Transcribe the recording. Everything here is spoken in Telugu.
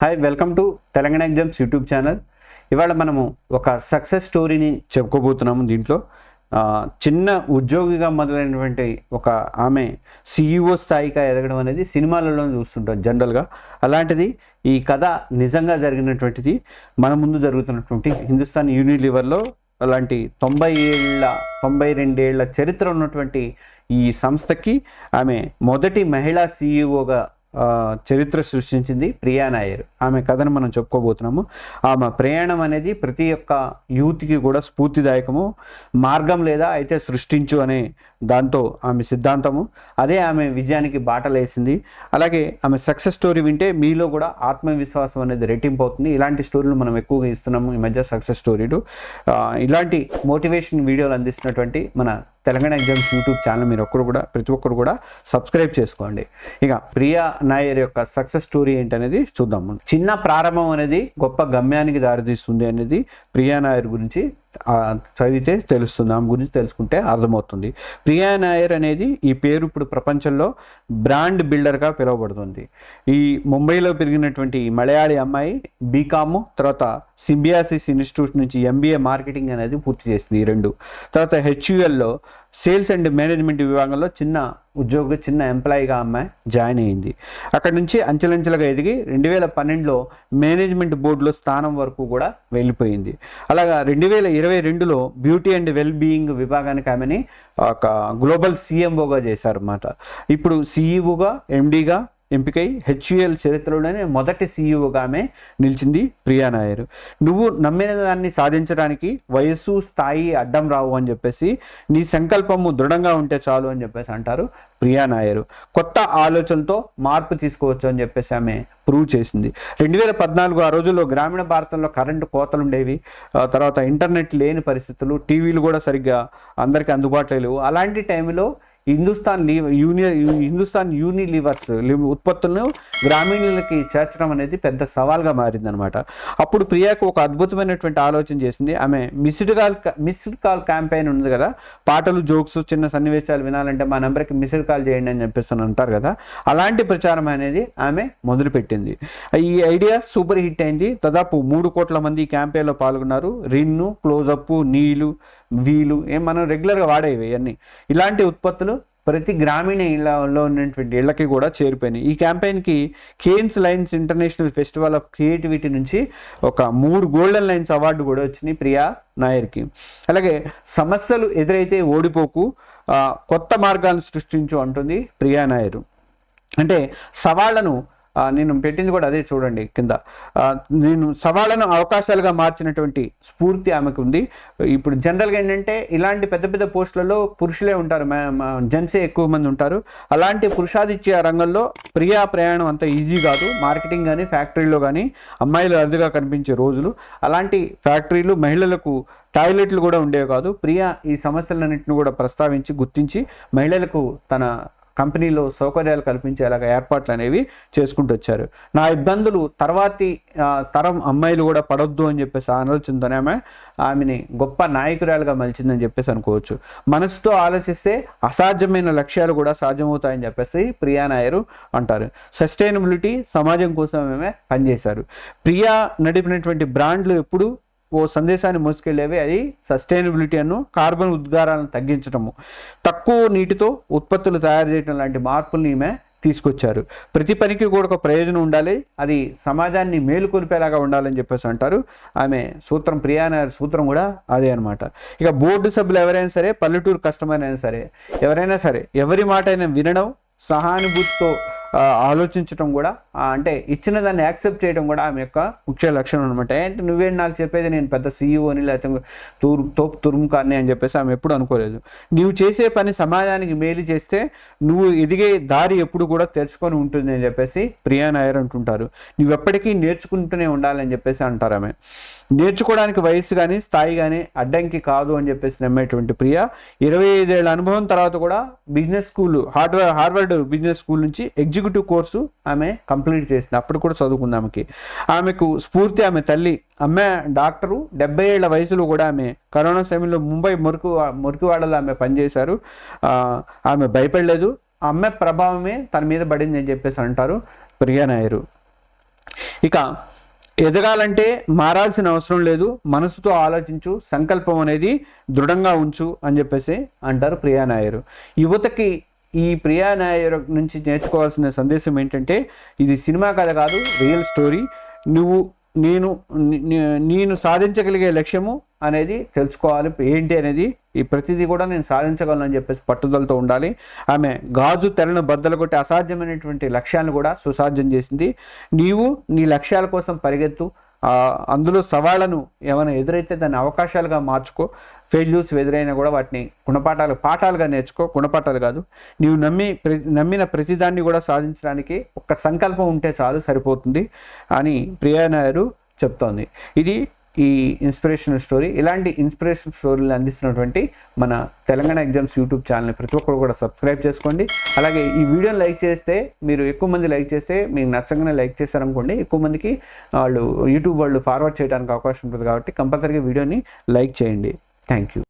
Hi welcome to Telangana exams YouTube channel ఇవాళ మనము ఒక సక్సెస్ స్టోరీని చెప్పుకోబోతున్నాము దీంట్లో. చిన్న ఉద్యోగిగా మొదలైనటువంటి ఒక ఆమె సిఇఓ స్థాయిగా ఎదగడం అనేది సినిమాలలో చూస్తుంటాం జనరల్గా. అలాంటిది ఈ కథ నిజంగా జరిగినటువంటిది మన ముందు జరుగుతున్నటువంటి హిందుస్థాన్ యూనిలివర్లో అలాంటి తొంభై ఏళ్ళ తొంభై రెండేళ్ళ చరిత్ర ఉన్నటువంటి ఈ సంస్థకి ఆమె మొదటి మహిళా సీఈఓగా చరిత్ర సృష్టించింది ప్రియా నాయర్. ఆమె కథను మనం చెప్పుకోబోతున్నాము. ఆమె ప్రయాణం అనేది ప్రతి ఒక్క యూత్కి కూడా స్ఫూర్తిదాయకము మార్గం లేదా అయితే సృష్టించు అనే దాంతో ఆమె సిద్ధాంతము. అదే ఆమె విజయానికి బాటలేసింది. అలాగే ఆమె సక్సెస్ స్టోరీ వింటే మీలో కూడా ఆత్మవిశ్వాసం అనేది రెట్టింపు అవుతుంది ఇలాంటి స్టోరీలు మనం ఎక్కువగా ఇస్తున్నాము ఈ మధ్య సక్సెస్ స్టోరీలు. ఇలాంటి మోటివేషన్ వీడియోలు అందిస్తున్నటువంటి మన తెలంగాణ ఎగ్జామ్స్ యూట్యూబ్ ఛానల్ మీరు ఒక్కరు కూడా ప్రతి ఒక్కరు కూడా సబ్స్క్రైబ్ చేసుకోండి. ఇక ప్రియా నాయర్ యొక్క సక్సెస్ స్టోరీ ఏంటనేది చూద్దాం. చిన్న ప్రారంభం అనేది గొప్ప గమ్యానికి దారితీస్తుంది అనేది ప్రియా నాయర్ గురించి చదివితే తెలుస్తుంది ఆమె గురించి తెలుసుకుంటే అర్థమవుతుంది. ప్రియా నాయర్ అనేది ఈ పేరు ఇప్పుడు ప్రపంచంలో బ్రాండ్ బిల్డర్గా పిలువబడుతుంది. ఈ ముంబైలో పెరిగినటువంటి ఈ మలయాళీ అమ్మాయి బీకాము తర్వాత సింబియాసిస్ ఇన్స్టిట్యూట్ నుంచి ఎంబీఏ మార్కెటింగ్ అనేది పూర్తి చేసింది ఈ రెండు. తర్వాత హెచ్యుఎల్లో సేల్స్ అండ్ మేనేజ్మెంట్ విభాగంలో చిన్న ఉద్యోగ చిన్న ఎంప్లాయీగా ఆమె జాయిన్ అయింది. అక్కడి నుంచి అంచెలంచెలుగా ఎదిగి రెండు వేల పన్నెండులో మేనేజ్మెంట్ బోర్డులో స్థానం వరకు కూడా వెళ్ళిపోయింది. అలాగా రెండు వేల ఇరవై రెండులో బ్యూటీ అండ్ వెల్ బీయింగ్ విభాగానికి ఆమెని ఒక గ్లోబల్ సీఎంఓగా చేశారు అన్నమాట ఇప్పుడు సీఈఓగా ఎండీగా ఎంపికై హెచ్యుఎల్ చరిత్రలోనే మొదటి సీఈఓగా ఆమె నిలిచింది ప్రియా నాయర్. నువ్వు నమ్మిన దాన్ని సాధించడానికి వయస్సు స్థాయి అడ్డం రావు అని చెప్పేసి నీ సంకల్పము దృఢంగా ఉంటే చాలు అని చెప్పేసి అంటారు ప్రియా నాయర్. కొత్త ఆలోచనతో మార్పు తీసుకోవచ్చు అని చెప్పేసి ఆమె ప్రూవ్ చేసింది. రెండు వేల పద్నాలుగు ఆ రోజుల్లో గ్రామీణ భారతంలో కరెంటు కోతలు ఉండేవి. తర్వాత ఇంటర్నెట్ లేని పరిస్థితులు టీవీలు కూడా సరిగ్గా అందరికీ అందుబాటులో లేవు. అలాంటి టైంలో హిందుస్థాన్ లీ యూనియన్ హిందుస్థాన్ యూనిలీవర్స్ ఉత్పత్తులను గ్రామీణులకి చేర్చడం అనేది పెద్ద సవాల్గా మారిందనమాట అప్పుడు ప్రియాకు ఒక అద్భుతమైనటువంటి ఆలోచన చేసింది. ఆమె missed call missed call campaign ఉంది కదా. పాటలు జోక్స్ చిన్న సన్నివేశాలు వినాలంటే మా నెంబర్కి మిస్డ్ కాల్ చేయండి అని చెప్పేసి అంటారు కదా. అలాంటి ప్రచారం అనేది ఆమె మొదలుపెట్టింది. ఈ ఐడియా సూపర్ హిట్ అయింది. దాదాపు మూడు కోట్ల మంది ఈ క్యాంపెయిన్లో పాల్గొన్నారు. రిన్ను క్లోజప్ నీళ్ళు వీలు ఏం మనం రెగ్యులర్గా వాడేవి ఇవన్నీ. ఇలాంటి ఉత్పత్తులు ప్రతి గ్రామీణ ఇళ్ళలో ఉన్నటువంటి ఇళ్ళకి కూడా చేరిపోయినాయి. ఈ క్యాంపెయిన్కి Cannes Lions International Festival of Creativity నుంచి ఒక మూడు గోల్డెన్ లైన్స్ అవార్డు కూడా వచ్చినాయి ప్రియా నాయర్కి. అలాగే సమస్యలు ఎదురైతే ఓడిపోకు కొత్త మార్గాలను సృష్టించు అంటుంది ప్రియా నాయర్. అంటే సవాళ్ళను నేను పెట్టింది కూడా అదే చూడండి కింద. నేను సవాళ్ళను అవకాశాలుగా మార్చినటువంటి స్ఫూర్తి ఆమెకు ఉంది. ఇప్పుడు జనరల్గా ఏంటంటే ఇలాంటి పెద్ద పెద్ద పోస్టులలో పురుషులే ఉంటారు. జెంట్సే ఎక్కువ మంది ఉంటారు. అలాంటి పురుషాదిత్య రంగంలో ప్రియా ప్రయాణం అంత ఈజీ కాదు. మార్కెటింగ్ కానీ ఫ్యాక్టరీలో కానీ అమ్మాయిలు అరుదుగా కనిపించే రోజులు. అలాంటి ఫ్యాక్టరీలు మహిళలకు టాయిలెట్లు కూడా ఉండేవి కాదు. ప్రియా ఈ సమస్యలన్నింటిని కూడా ప్రస్తావించి గుర్తించి మహిళలకు తన కంపెనీలో సౌకర్యాలు కల్పించేలాగా ఏర్పాట్లు అనేవి చేసుకుంటూ వచ్చారు. నా ఇబ్బందులు తర్వాతి తరం అమ్మాయిలు కూడా పడొద్దు అని చెప్పేసి ఆలోచనతోనే ఆమె ఆమెని గొప్ప నాయకురాలుగా మలిచిందని చెప్పేసి అనుకోవచ్చు. మనసుతో ఆలోచిస్తే అసాధ్యమైన లక్ష్యాలు కూడా సాధ్యమవుతాయని చెప్పేసి ప్రియా నాయరు అంటారు. సస్టైనబిలిటీ సమాజం కోసం ఆమె పనిచేశారు. ప్రియా నడిపినటువంటి బ్రాండ్లు ఎప్పుడు ఓ సందేశాన్ని మోసుకెళ్ళేవి అది సస్టైనబిలిటీ అను కార్బన్ ఉద్గారాలను తగ్గించడము తక్కువ నీటితో ఉత్పత్తులు తయారు చేయడం లాంటి మార్పుల్ని ఈమె తీసుకొచ్చారు. ప్రతి పనికి కూడా ఒక ప్రయోజనం ఉండాలి. అది సమాజాన్ని మేలుకొల్పేలాగా ఉండాలని చెప్పేసి అంటారు. ఆమె సూత్రం ప్రియాన సూత్రం కూడా అదే అనమాట ఇక బోర్డు సభ్యులు ఎవరైనా సరే పల్లెటూరు కస్టమర్ అయినా సరే ఎవరైనా సరే ఎవరి మాట అయినా వినడం సహానుభూతితో ఆలోచించడం కూడా అంటే ఇచ్చిన దాన్ని యాక్సెప్ట్ చేయడం కూడా ఆమె యొక్క ముఖ్య లక్షణం అనమాట అంటే నువ్వేం నాకు చెప్పేది నేను పెద్ద సీఈఓని లేకపోతే తూరు తోపు తురుము కానీ అని చెప్పేసి ఆమె ఎప్పుడు అనుకోలేదు. నువ్వు చేసే పని సమాజానికి మేలు చేస్తే నువ్వు ఎదిగే దారి ఎప్పుడు కూడా తెరుచుకొని ఉంటుంది అని చెప్పేసి ప్రియా నాయర్ అంటుంటారు. నువ్వు ఎప్పటికీ నేర్చుకుంటూనే ఉండాలని చెప్పేసి అంటారు ఆమె. నేర్చుకోవడానికి వయసు కానీ స్థాయి కానీ అడ్డంకి కాదు అని చెప్పేసి నమ్మేటువంటి ప్రియా ఇరవై ఐదేళ్ళ అనుభవం తర్వాత కూడా business school hardware Harvard business school నుంచి ఎగ్జిక్యూటివ్ కోర్సు ఆమె కంప్లీట్ చేసింది. అప్పుడు కూడా చదువుకుంది ఆమెకి. ఆమెకు స్ఫూర్తి ఆమె తల్లి. అమ్మ డాక్టరు డెబ్బై ఏళ్ళ వయసులో కూడా ఆమె కరోనా సమయంలో ముంబై మురికి మురికివాడలో ఆమె పనిచేశారు. ఆమె భయపడలేదు. అమ్మ ప్రభావమే తన మీద పడింది అని చెప్పేసి అంటారు ప్రియానాయరు ఇక ఎదగాలంటే మారాల్సిన అవసరం లేదు. మనసుతో ఆలోచించు సంకల్పం అనేది దృఢంగా ఉంచు అని చెప్పేసి అంటారు ప్రియానాయరు యువతకి ఈ ప్రియా నాయర్ నుంచి నేర్చుకోవాల్సిన సందేశం ఏంటంటే ఇది సినిమా కథ కాదు రియల్ స్టోరీ. నువ్వు నేను నేను సాధించగలిగే లక్ష్యము అనేది తెలుసుకోవాలి. ఏంటి అనేది ఈ ప్రతిదీ కూడా నేను సాధించగలను అని చెప్పేసి పట్టుదలతో ఉండాలి. ఆమె గాజు తెరను బద్దలు కొట్టి అసాధ్యమైనటువంటి లక్ష్యాలను కూడా సుసాధ్యం చేసింది. నీవు నీ లక్ష్యాల కోసం పరిగెత్తు అందులో సవాళ్ళను ఏమైనా ఎదురైతే దాన్ని అవకాశాలుగా మార్చుకో ఫెయిల్యూర్స్ ఎదురైనా కూడా వాటిని గుణపాఠాలు పాఠాలుగా నేర్చుకో. గుణపాఠాలు కాదు. నీవు నమ్మి ప్రతి నమ్మిన ప్రతిదాన్ని కూడా సాధించడానికి ఒక సంకల్పం ఉంటే చాలు సరిపోతుంది అని ప్రియనాయరు చెప్తోంది. ఇది ఈ ఇన్స్పిరేషనల్ స్టోరీ ఇలాంటి ఇన్స్పిరేషన్ స్టోరీలు అందిస్తున్నటువంటి మన తెలంగాణ ఎగ్జామ్స్ యూట్యూబ్ ఛానల్ని ప్రతి ఒక్కరు కూడా సబ్స్క్రైబ్ చేసుకోండి. అలాగే ఈ వీడియోని లైక్ చేస్తే మీరు ఎక్కువ మంది లైక్ చేస్తే మీకు నచ్చగానే లైక్ చేశారనుకోండి ఎక్కువ మందికి వాళ్ళు యూట్యూబ్ వాళ్ళు ఫార్వర్డ్ చేయడానికి అవకాశం ఉంటుంది కాబట్టి కంపల్సరీగా వీడియోని లైక్ చేయండి. Thank you.